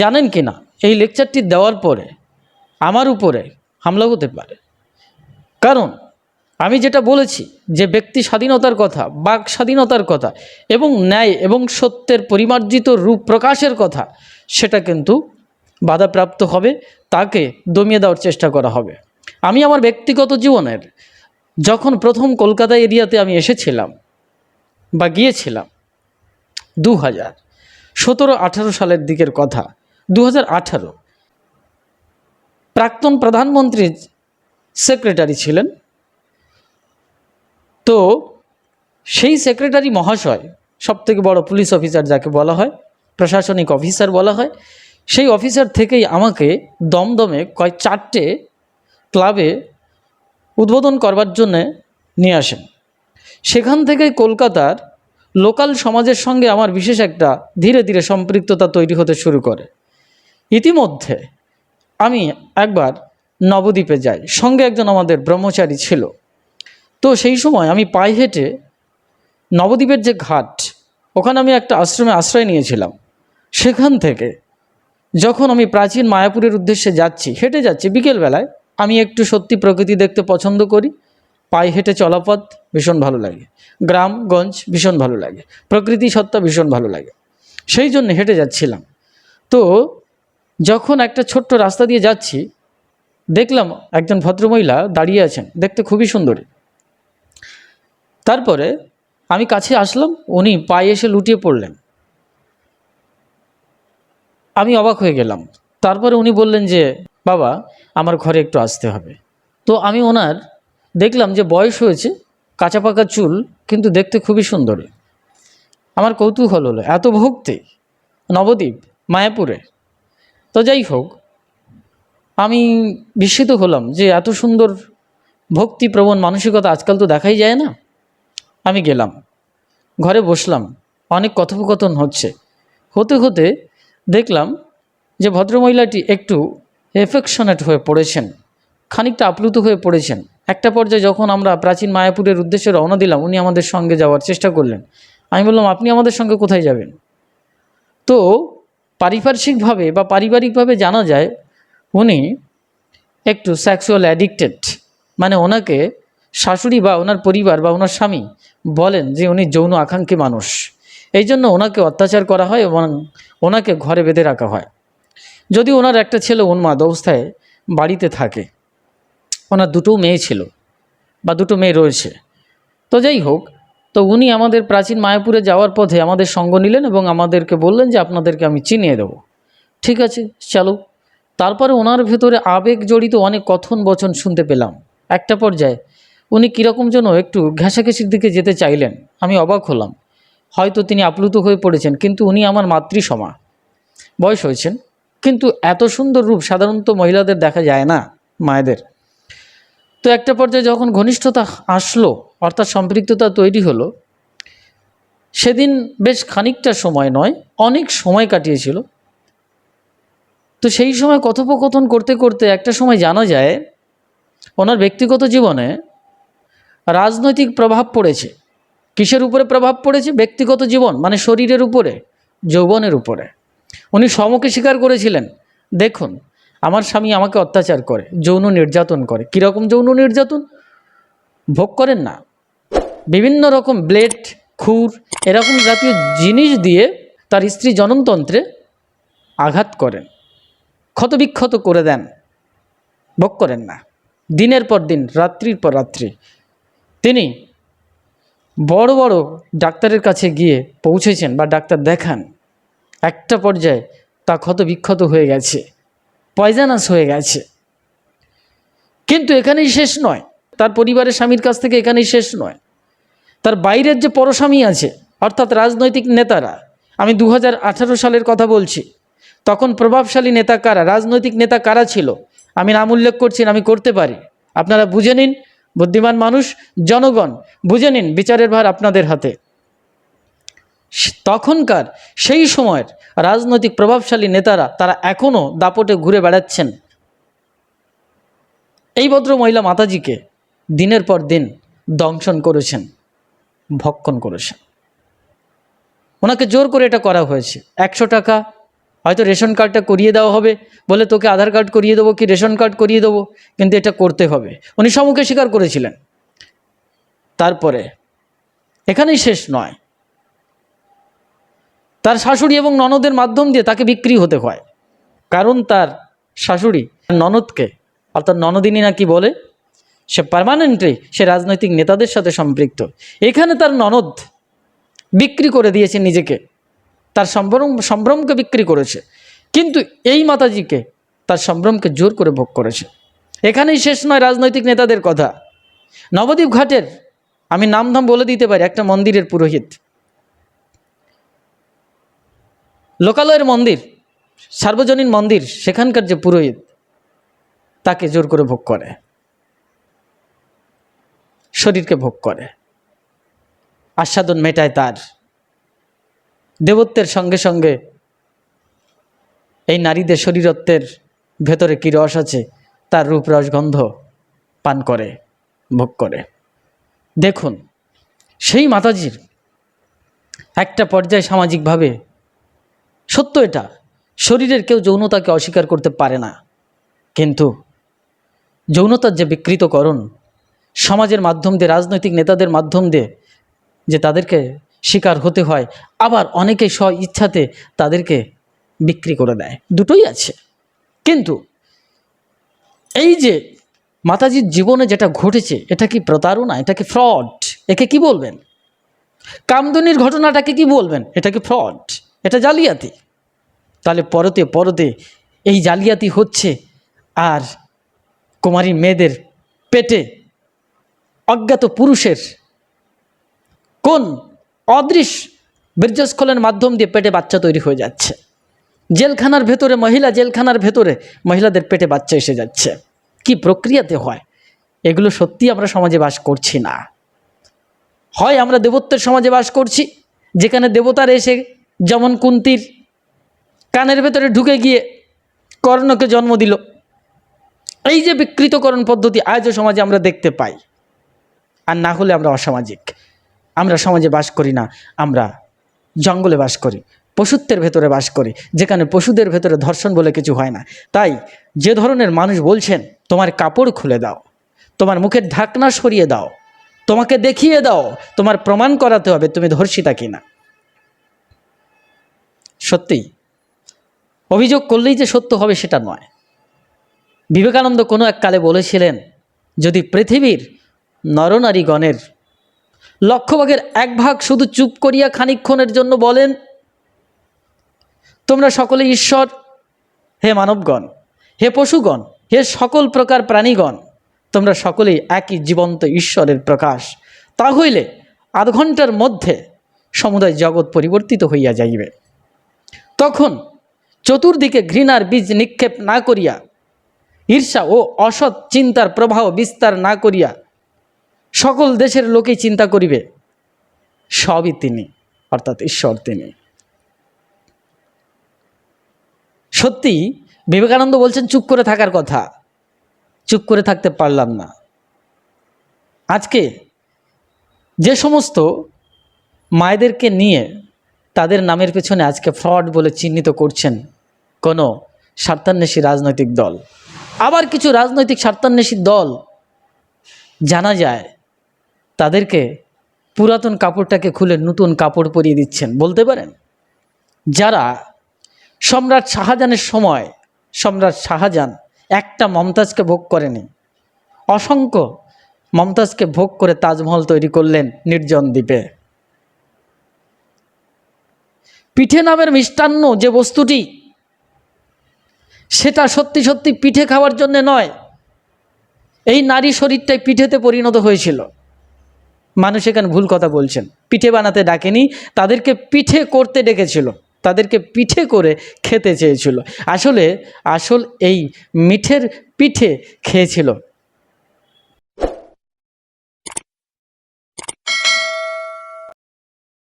জানেন কি না, এই লেকচারটি দেওয়ার পরে আমার উপরে হামলা হতে পারে। কারণ আমি যেটা বলেছি যে ব্যক্তি স্বাধীনতার কথা, বাক স্বাধীনতার কথা এবং ন্যায় এবং সত্যের পরিমার্জিত রূপ প্রকাশের কথা, সেটা কিন্তু বাধাপ্রাপ্ত হবে, তাকে দমিয়ে দেওয়ার চেষ্টা করা হবে। আমি আমার ব্যক্তিগত জীবনের যখন প্রথম কলকাতা এরিয়াতে আমি এসেছিলাম বা গিয়েছিলাম দু হাজার সতেরো আঠারো সালের দিকের কথা দু হাজার আঠারো। প্রাক্তন প্রধানমন্ত্রীর সেক্রেটারি ছিলেন। তো সেই সেক্রেটারি মহাশয়, সবথেকে বড় পুলিশ অফিসার যাকে বলা হয়, প্রশাসনিক অফিসার বলা হয়, সেই অফিসার থেকেই আমাকে দমদমে কয়েক চারটে ক্লাবে উদ্বোধন করবার জন্যে নিয়ে আসেন। সেখান থেকে কলকাতার লোকাল সমাজের সঙ্গে আমার বিশেষ একটা ধীরে ধীরে সম্পৃক্ততা তৈরি হতে শুরু করে। ইতিমধ্যে আমি একবার নবদ্বীপে যাই। সঙ্গে একজন আমাদের ব্রহ্মচারী ছিল। তো সেই সময় আমি পায়ে হেঁটে নবদ্বীপের যে ঘাট, ওখানে আমি একটা আশ্রমে আশ্রয় নিয়েছিলাম। সেখান থেকে যখন আমি প্রাচীন মায়াপুরের উদ্দেশ্যে যাচ্ছি, হেঁটে যাচ্ছি, বিকেলবেলায় আমি একটু সত্যি প্রকৃতি দেখতে পছন্দ করি। পায়ে হেঁটে চলাপথ ভীষণ ভালো লাগে। গ্রামগঞ্জ ভীষণ ভালো লাগে। প্রকৃতি সত্তা ভীষণ ভালো লাগে। সেই জন্য হেঁটে যাচ্ছিলাম। তো যখন একটা ছোট্ট রাস্তা দিয়ে যাচ্ছি, দেখলাম একজন ভদ্রমহিলা দাঁড়িয়ে আছেন, দেখতে খুবই সুন্দরী। তারপরে আমি কাছে আসলাম, উনি পায়ে এসে লুটিয়ে পড়লেন। আমি অবাক হয়ে গেলাম। তারপরে উনি বললেন যে, বাবা, আমার ঘরে একটু আসতে হবে। তো আমি ওনার দেখলাম যে বয়স হয়েছে, কাঁচা পাকা চুল, কিন্তু দেখতে খুবই সুন্দর। আমার কৌতূহল হলো, এত ভক্তি, নবদ্বীপ, মায়াপুরে। তো যাই হোক, আমি বিস্মিত হলাম যে এত সুন্দর ভক্তিপ্রবণ মানসিকতা আজকাল তো দেখাই যায় না। আমি গেলাম, ঘরে বসলাম, অনেক কথোপকথন হচ্ছে। হতে হতে দেখলাম যে ভদ্রমহিলাটি একটু এফেকশনেট হয়ে পড়েছেন, খানিকটা আপ্লুত হয়ে পড়েছেন। একটা পর্যায়ে যখন আমরা প্রাচীন মায়াপুরের উদ্দেশ্যে রওনা দিলাম, উনি আমাদের সঙ্গে যাওয়ার চেষ্টা করলেন। আমি বললাম, আপনি আমাদের সঙ্গে কোথায় যাবেন? তো পারিপার্শ্বিকভাবে বা পারিবারিকভাবে জানা যায়, উনি একটু সেক্সুয়াল অ্যাডিক্টেড মানে ওনাকে শাশুড়ি বা ওনার পরিবার বা ওনার স্বামী বলেন যে উনি যৌন আকাঙ্ক্ষী মানুষ। এই জন্য ওনাকে অত্যাচার করা হয় এবং ওনাকে ঘরে বেঁধে রাখা হয়। যদি ওনার একটা ছেলে উন্মাদ অবস্থায় বাড়িতে থাকে, ওনার দুটো মেয়ে ছিল বা দুটো মেয়ে রয়েছে। তো যাই হোক তো উনি আমাদের প্রাচীন মায়াপুরে যাওয়ার পথে আমাদের সঙ্গ নিলেন এবং আমাদেরকে বললেন যে আপনাদেরকে আমি চিনিয়ে দেবো। ঠিক আছে, চলো। তারপরে ওনার ভেতরে আবেগ জড়িত অনেক কথন বচন শুনতে পেলাম। একটা পর্যায়ে উনি কীরকম যেন একটু ঘেঁষাঘেঁষির দিকে যেতে চাইলেন। আমি অবাক হলাম। হয়তো তিনি আপ্লুত হয়ে পড়েছেন, কিন্তু উনি আমার মাতৃসমা। বয়স হয়েছেন, কিন্তু এত সুন্দর রূপ সাধারণত মহিলাদের দেখা যায় না, মায়েদের। তো একটা পর্যায়ে যখন ঘনিষ্ঠতা আসলো অর্থাৎ সম্পৃক্ততা তৈরি হলো। সেদিন বেশ খানিকটা সময় নয়, অনেক সময় কাটিয়েছিল। তো সেই সময় কথোপকথন করতে করতে একটা সময় জানা যায়, ওনার ব্যক্তিগত জীবনে রাজনৈতিক প্রভাব পড়েছে। কিসের উপরে প্রভাব পড়েছে? ব্যক্তিগত জীবন মানে শরীরের উপরে, যৌবনের উপরে। উনি সমকে স্বীকার করেছিলেন, দেখুন, আমার স্বামী আমাকে অত্যাচার করে, যৌন নির্যাতন করে। কীরকম যৌন নির্যাতন? ভোগ করেন না। বিভিন্ন রকম ব্লেড, খুর এরকম জাতীয় জিনিস দিয়ে তার স্ত্রী জননতন্ত্রে আঘাত করেন। ক্ষতবিক্ষত করে দেন। ভোগ করেন না। দিনের পর দিন, রাত্রির পর রাত্রি। তিনি বড় বড় ডাক্তারের কাছে গিয়ে পৌঁছেছেন বা ডাক্তার দেখান। একটা পর্যায়ে তা ক্ষত বিক্ষত হয়ে গেছে, পয়জানাস হয়ে গেছে। কিন্তু এখানেই শেষ নয়। তার পরিবারের স্বামীর কাছ থেকে এখানেই শেষ নয়। তার বাইরের যে পরস্বামী আছে, অর্থাৎ রাজনৈতিক নেতারা, আমি দু হাজার আঠারো সালের কথা বলছি, তখন প্রভাবশালী নেতা কারা, রাজনৈতিক নেতা কারা ছিল, আমি নাম উল্লেখ করছি আমি করতে পারি। আপনারা বুঝে নিন, বুদ্ধিমান মানুষ, জনগণ, বুঝে নিন বিচারের ভার আপনাদের হাতে। তখনকার সেই সময়ের রাজনৈতিক প্রভাবশালী নেতারা, তারা এখনও দাপটে ঘুরে বেড়াচ্ছেন। এই ভদ্র মহিলা মাতাজিকে দিনের পর দিন দংশন করেছেন। ভক্ষণ করেছেন ওনাকে জোর করে এটা করা হয়েছে। একশো টাকা, হয়তো রেশন কার্ডটা করিয়ে দেওয়া হবে বলে তোকে আধার কার্ড করিয়ে দেবো কি রেশন কার্ড করিয়ে দেবো? কিন্তু এটা করতে হবে। উনি সম্মুখে স্বীকার করেছিলেন। তারপরে, এখানেই শেষ নয়। তার শাশুড়ি এবং ননদের মাধ্যম দিয়ে তাকে বিক্রি হতে হয়। কারণ তার শাশুড়ি ননদকে, অর্থাৎ ননদিনী নাকি বলে সে পারমানেন্টলি সে রাজনৈতিক নেতাদের সাথে সম্পৃক্ত। এখানে তার ননদ বিক্রি করে দিয়েছে নিজেকে। তার সম্ভ্রম, সম্ভ্রমকে বিক্রি করেছে। কিন্তু এই মাতাজিকে তার সম্ভ্রমকে জোর করে ভোগ করেছে। এখানেই শেষ নয় রাজনৈতিক নেতাদের কথা। নবদ্বীপ ঘাটের, আমি নামধাম বলে দিতে পারি, একটা মন্দিরের পুরোহিত। লোকালয়ের মন্দির, সার্বজনীন মন্দির, সেখানকার যে পুরোহিত, তাকে জোর করে ভোগ করে। শরীরকে ভোগ করে। আস্বাদন মেটায় তার। দেবত্বের সঙ্গে সঙ্গে এই নারীদের শরীরত্বের ভেতরে কী রস আছে? তার রূপ রস গন্ধ পান করে, ভোগ করে। দেখুন, সেই মাতাজির একটা পর্যায়ে সামাজিকভাবে সত্য এটা, শরীরের কেউ যৌনতাকে অস্বীকার করতে পারে না। কিন্তু যৌনতার যে বিকৃতকরণ সমাজের মাধ্যম দিয়ে, রাজনৈতিক নেতাদের মাধ্যম দিয়ে যে তাদেরকে শিকার হতে হয়, আবার অনেকে স্ব ইচ্ছাতে তাদেরকে বিক্রি করে দেয়। দুটোই আছে। কিন্তু এই যে মাতাজির জীবনে যেটা ঘটেছে, এটা কি প্রতারণা? এটা কি ফ্রড একে কি বলবেন? কামদনির ঘটনাটাকে কি বলবেন? এটা কি ফ্রড এটা জালিয়াতি? তাহলে পরতে পরতে এই জালিয়াতি হচ্ছে আর কুমারী মেয়েদের পেটে অজ্ঞাত পুরুষের কোন অদৃশ্য বীর্যস্খলনের মাধ্যম দিয়ে পেটে বাচ্চা তৈরি হয়ে যাচ্ছে? জেলখানার ভেতরে মহিলা, জেলখানার ভেতরে মহিলাদের পেটে বাচ্চা এসে যাচ্ছে। কি প্রক্রিয়াতে হয়? এগুলো সত্যি আমরা সমাজে বাস করছি না। হয় আমরা দেবত্বের সমাজে বাস করছি, যেখানে দেবতার এসে যেমন কুন্তির কানের ভেতরে ঢুকে গিয়ে কর্ণকে জন্ম দিল। এই যে বিকৃতকরণ পদ্ধতি আজও সমাজে আমরা দেখতে পাই। আর না হলে আমরা অসামাজিক। আমরা সমাজে বাস করি না, আমরা জঙ্গলে বাস করি, পশুত্বের ভেতরে বাস করি, যেখানে পশুদের ভেতরে ধর্ষণ বলে কিছু হয় না। তাই যে ধরনের মানুষ বলছেন, তোমার কাপড় খুলে দাও, তোমার মুখের ঢাকনা সরিয়ে দাও, তোমাকে দেখিয়ে দাও, তোমার প্রমাণ করাতে হবে তুমি ধর্ষিতা কিনা। সত্যি, অভিযোগ করলেই যে সত্য হবে সেটা নয়। বিবেকানন্দ কোনো এক কালে বলেছিলেন, যদি পৃথিবীর নরনারীগণের। লক্ষ্যভাগের এক ভাগ শুধু চুপ করিয়া খানিক্ষণের জন্য বলেন, তোমরা সকলে ঈশ্বর, হে মানবগণ, হে পশুগণ, হে সকল প্রকার প্রাণীগণ, তোমরা সকলেই একই জীবন্ত ঈশ্বরের প্রকাশ। তা হইলে আধ ঘণ্টার মধ্যে সমুদায় জগৎ পরিবর্তিত হইয়া যাইবে। তখন চতুর্দিকে ঘৃণার বীজ নিক্ষেপ না করিয়া, ঈর্ষা ও অসৎ চিন্তার প্রবাহ বিস্তার না করিয়া সকল দেশের লোকেই চিন্তা করিবে। সবই তিনি, অর্থাৎ ঈশ্বর তিনি। সত্যি, বিবেকানন্দ বলছেন, চুপ করে থাকার কথা। চুপ করে থাকতে পারলাম না। আজকে যে সমস্ত মায়েদেরকে নিয়ে তাদের নামের পেছনে আজকে ফ্রড বলে চিহ্নিত করছেন কোনো স্বার্থান্বেষী রাজনৈতিক দল। আবার কিছু রাজনৈতিক স্বার্থান্বেষী দল জানা যায় তাদেরকে পুরাতন কাপড়টাকে খুলে নতুন কাপড় পরিয়ে দিচ্ছেন, বলতে পারেন? যারা সম্রাট শাহজাহানের সময়, সম্রাট শাহজাহান একটা মমতাজকে ভোগ করেনি, অসংখ্য মমতাজকে ভোগ করে তাজমহল তৈরি করলেন নির্জন দ্বীপে। পিঠে নামের মিষ্টান্ন যে বস্তুটি, সেটা সত্যি সত্যি পিঠে খাওয়ার জন্য নয়, এই নারী শরীরটাই পিঠেতে পরিণত হয়েছিল। মানুষ এখানে ভুল কথা বলছেন। পিঠে বানাতে ডাকেনি, তাদেরকে পিঠে করতে ডেকেছিল, তাদেরকে পিঠে করে খেতে চেয়েছিল। আসলে, আসল এই মিঠের পিঠে খেয়েছিল।